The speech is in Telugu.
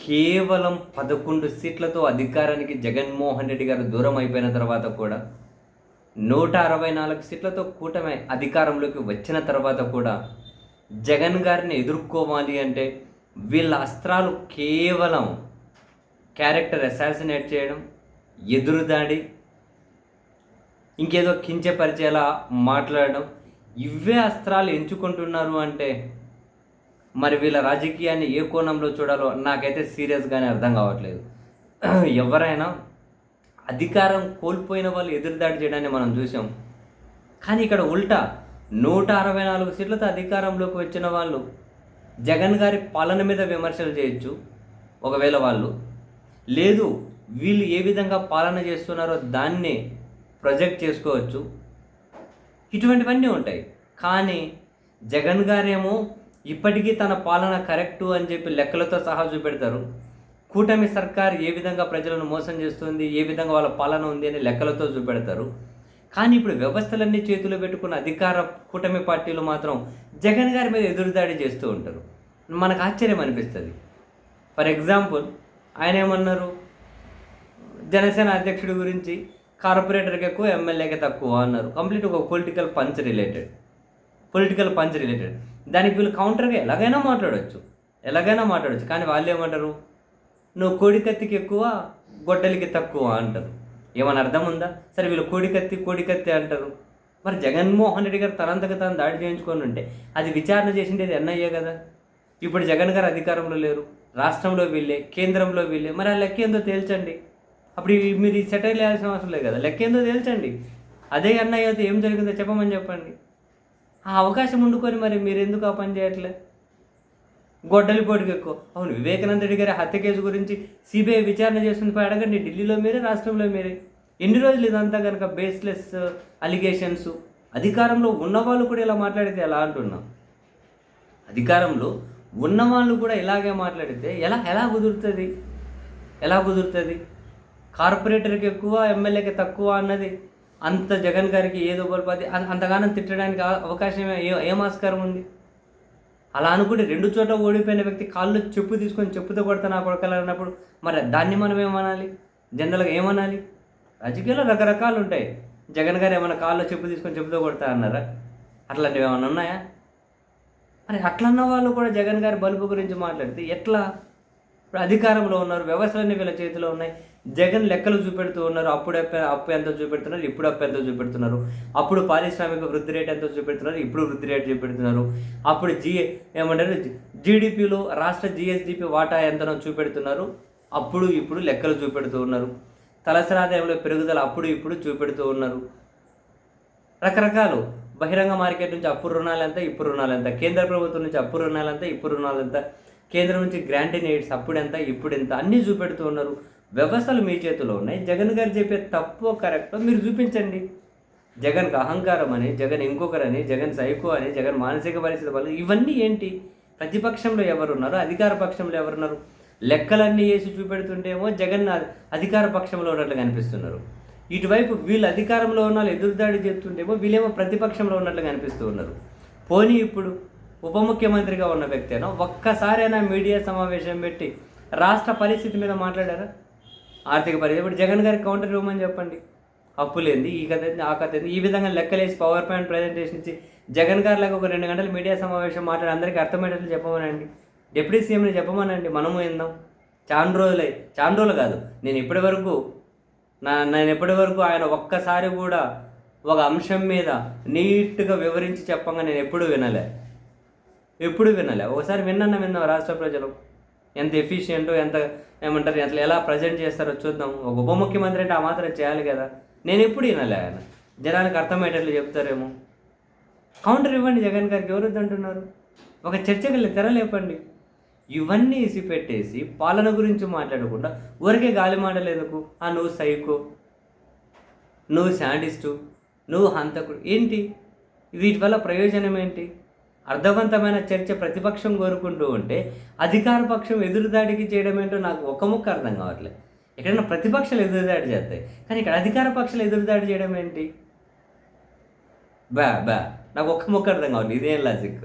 కేవలం పదకొండు సీట్లతో అధికారానికి జగన్మోహన్ రెడ్డి గారు దూరం అయిపోయిన తర్వాత కూడా నూట అరవై నాలుగు సీట్లతో కూటమి అధికారంలోకి వచ్చిన తర్వాత కూడా జగన్ గారిని ఎదుర్కోవాలి అంటే వీళ్ళ అస్త్రాలు కేవలం క్యారెక్టర్ అసాసినేట్ చేయడం ఎదురుదాడి ఇంకేదో కించపరిచేలా మాట్లాడడం ఇవే అస్త్రాలు ఎంచుకుంటున్నారు అంటే మరి వీళ్ళ రాజకీయాన్ని ఏ కోణంలో చూడాలో నాకైతే సీరియస్గానే అర్థం కావట్లేదు. ఎవరైనా అధికారం కోల్పోయిన వాళ్ళు ఎదురుదాడి చేయడాన్ని మనం చూసాం. కానీ ఇక్కడ ఉల్టా నూట అరవై నాలుగు సీట్లతో అధికారంలోకి వచ్చిన వాళ్ళు జగన్ గారి పాలన మీద విమర్శలు చేయొచ్చు ఒకవేళ వాళ్ళు. లేదు వీళ్ళు ఏ విధంగా పాలన చేస్తున్నారో దాన్ని ప్రొజెక్ట్ చేసుకోవచ్చు. ఇటువంటివన్నీ ఉంటాయి. కానీ జగన్ గారేమో ఇప్పటికీ తన పాలన కరెక్టు అని చెప్పి లెక్కలతో సహా చూపెడతారు. కూటమి సర్కార్ ఏ విధంగా ప్రజలను మోసం చేస్తుంది ఏ విధంగా వాళ్ళ పాలన ఉంది అని లెక్కలతో చూపెడతారు. కానీ ఇప్పుడు వ్యవస్థలన్నీ చేతిలో పెట్టుకున్న అధికార కూటమి పార్టీలు మాత్రం జగన్ గారి మీద ఎదురుదాడి చేస్తూ ఉంటారు. మనకు ఆశ్చర్యం అనిపిస్తుంది. ఫర్ ఎగ్జాంపుల్ ఆయన ఏమన్నారు? జనసేన అధ్యక్షుడి గురించి కార్పొరేటర్కి ఎక్కువ ఎమ్మెల్యేకి తక్కువ అన్నారు. కంప్లీట్ ఒక political punch related. Political punch related. దానికి వీళ్ళు కౌంటర్గా ఎలాగైనా మాట్లాడవచ్చు ఎలాగైనా మాట్లాడవచ్చు కానీ వాళ్ళు ఏమంటారు నువ్వు కోడికత్తికి ఎక్కువ గొడ్డలికి తక్కువ అంటారు. ఏమైనా అర్థం ఉందా? సరే వీళ్ళు కోడికత్తి కోడికత్తి అంటారు. మరి జగన్మోహన్ రెడ్డి గారు తనంతకు తాను దాడి చేయించుకొని ఉంటే అది విచారణ చేసిండేది ఎన్ఐఏ కదా? ఇప్పుడు జగన్ గారు అధికారంలో లేరు. రాష్ట్రంలో వీళ్ళే కేంద్రంలో వీళ్ళే. మరి ఆ లెక్క ఏందో తేల్చండి. అప్పుడు మీరు సెటైల్ వేయాల్సిన అవసరం లేదు కదా. లెక్క ఏందో తేల్చండి. అదే అన్నయ్య అయితే ఏం జరిగిందో చెప్పమని చెప్పండి. ఆ అవకాశం ఉండుకొని మరి మీరు ఎందుకు ఆ పని చేయట్లే? గొడ్డలి పోటుకు ఎక్కువ. అవును వివేకానంద రెడ్డి గారి హత్య కేసు గురించి సిబిఐ విచారణ చేస్తుంది పోయి అడగండి. ఢిల్లీలో మీరే రాష్ట్రంలో మీరే. ఎన్ని రోజులు ఇదంతా కనుక బేస్లెస్ అలిగేషన్స్ అధికారంలో ఉన్నవాళ్ళు కూడా ఇలా మాట్లాడితే ఎలా అంటున్నాం అధికారంలో ఉన్నవాళ్ళు కూడా ఇలాగే మాట్లాడితే ఎలా ఎలా కుదురుతుంది? ఎలా కుదురుతుంది? కార్పొరేటర్కి ఎక్కువ ఎమ్మెల్యేకి తక్కువ అన్నది అంత జగన్ గారికి ఏదో బలపతి అంతగానం తిట్టడానికి అవకాశం ఏ- ఏం ఆస్కారం ఉంది? అలా అనుకుంటే రెండు చోట్ల ఓడిపోయిన వ్యక్తి కాళ్ళు చెప్పు తీసుకొని చెప్పుతో కొడతా నా కొడకలు అన్నప్పుడు మరి దాన్ని మనం ఏమనాలి? జనరల్గా ఏమనాలి? రాజకీయాల్లో రకరకాలు ఉంటాయి. జగన్ గారు ఏమైనా కాళ్ళు చెప్పు తీసుకొని చెప్పుతో కొడతా అన్నారా? అట్లాంటివి ఏమైనా ఉన్నాయా? మరి అట్లన్న వాళ్ళు కూడా జగన్ గారి బలుపు గురించి మాట్లాడితే ఎట్లా? ఇప్పుడు అధికారంలో ఉన్నారు వ్యవస్థలన్నీ వీళ్ళ చేతిలో ఉన్నాయి. జగన్ లెక్కలు చూపెడుతూ ఉన్నారు అప్పుడు అప్పు ఎంతో ఎంత చూపెడుతున్నారు ఇప్పుడు అప్పు ఎంత చూపెడుతున్నారు. అప్పుడు పారిశ్రామిక వృద్ధి రేట్ ఎంత చూపెడుతున్నారు ఇప్పుడు వృద్ధి రేట్ చూపెడుతున్నారు. అప్పుడు జీ ఏమంటారు జీడిపిలో రాష్ట్ర జిఎస్డిపి వాటా ఎంతనో చూపెడుతున్నారు. అప్పుడు ఇప్పుడు లెక్కలు చూపెడుతూ ఉన్నారు. తలసరాదాయంలో పెరుగుదల అప్పుడు ఇప్పుడు చూపెడుతూ ఉన్నారు. రకరకాలు. బహిరంగ మార్కెట్ నుంచి అప్పు రుణాలు ఎంత ఇప్పుడు రుణాలు ఎంత? కేంద్ర ప్రభుత్వం నుంచి అప్పు రుణాలు ఎంత ఇప్పుడు రుణాలు ఎంత? కేంద్రం నుంచి గ్రాంట్ ఎయిడ్స్ అప్పుడెంత ఇప్పుడెంత అన్నీ చూపెడుతూ ఉన్నారు. వ్యవస్థలు మీ చేతిలో ఉన్నాయి. జగన్ గారు చెప్పే తప్పు కరెక్టో మీరు చూపించండి. జగన్కి అహంకారం అని జగన్ ఇంకొకరని జగన్ సైకో అని జగన్ మానసిక పరిస్థితి వల్ల ఇవన్నీ ఏంటి? ప్రతిపక్షంలో ఎవరున్నారు? అధికార పక్షంలో ఎవరున్నారు? లెక్కలన్నీ వేసి చూపెడుతుంటేమో జగన్ అధికార పక్షంలో ఉన్నట్లు కనిపిస్తున్నారు. ఇటువైపు వీళ్ళు అధికారంలో ఉన్న వాళ్ళు ఎదురుదాడి చేస్తుంటేమో వీళ్ళేమో ప్రతిపక్షంలో ఉన్నట్లు కనిపిస్తూ ఉన్నారు. పోనీ ఇప్పుడు ఉప ముఖ్యమంత్రిగా ఉన్న వ్యక్తి అయినా ఒక్కసారైనా మీడియా సమావేశం పెట్టి రాష్ట్ర పరిస్థితి మీద మాట్లాడారా? ఆర్థిక పరిస్థితి ఇప్పుడు జగన్ గారి కౌంటర్ ఇవ్వమని చెప్పండి. అప్పులేంది ఈ కథ ఆ కథ ఏంది? ఈ విధంగా లెక్కలేసి పవర్ పాయింట్ ప్రజెంటేషన్ ఇచ్చి జగన్ గారు లాగా ఒక రెండు గంటలు మీడియా సమావేశం మాట్లాడి అందరికీ అర్థమయ్యేటట్లు చెప్పమనండి. డిప్యూటీ సీఎంని చెప్పమనండి. మనము ఏందాం చాలా రోజులే చాలా రోజులు కాదు. నేను ఇప్పటి వరకు నా నేను ఇప్పటి వరకు ఆయన ఒక్కసారి కూడా ఒక అంశం మీద నీట్గా వివరించి చెప్పంగా నేను ఎప్పుడూ వినలే. ఎప్పుడు వినలే. ఒకసారి విన్నా విన్నాం రాష్ట్ర ప్రజలు? ఎంత ఎఫిషియంటో ఎంత ఏమంటారు అట్లా ఎలా ప్రజెంట్ చేస్తారో చూద్దాం. ఒక ఉప ముఖ్యమంత్రి అంటే ఆ మాత్రం చేయాలి కదా. నేను ఎప్పుడు వినలే ఆయన? జనానికి అర్థమయ్యేటట్లు చెప్తారేమో. కౌంటర్ ఇవ్వండి జగన్ గారికి. ఎవరు అంటున్నారు ఒక చర్చకి వెళ్ళి తెరలేపండి ఇవన్నీ ఇసిపెట్టేసి పాలన గురించి మాట్లాడకుండా ఊరికే గాలి మాటలు ఆ నువ్వు సైకో. నువ్వు శాండిస్టు. నువ్వు హంతకుడు. ఏంటి? వీటి వల్ల ప్రయోజనం ఏంటి? అర్థవంతమైన చర్చ ప్రతిపక్షం కోరుకుంటూ ఉంటే అధికార పక్షం ఎదురుదాడికి చేయడం ఏంటో నాకు ఒక ముక్క అర్థం కావట్లేదు. ఎక్కడైనా ప్రతిపక్షాలు ఎదురుదాడి చేస్తాయి. కానీ ఇక్కడ అధికార పక్షాలు ఎదురుదాడి చేయడం ఏంటి బా బా నాకు ఒక్క ముక్క అర్థం కావట్లేదు. ఇదేం లాజిక్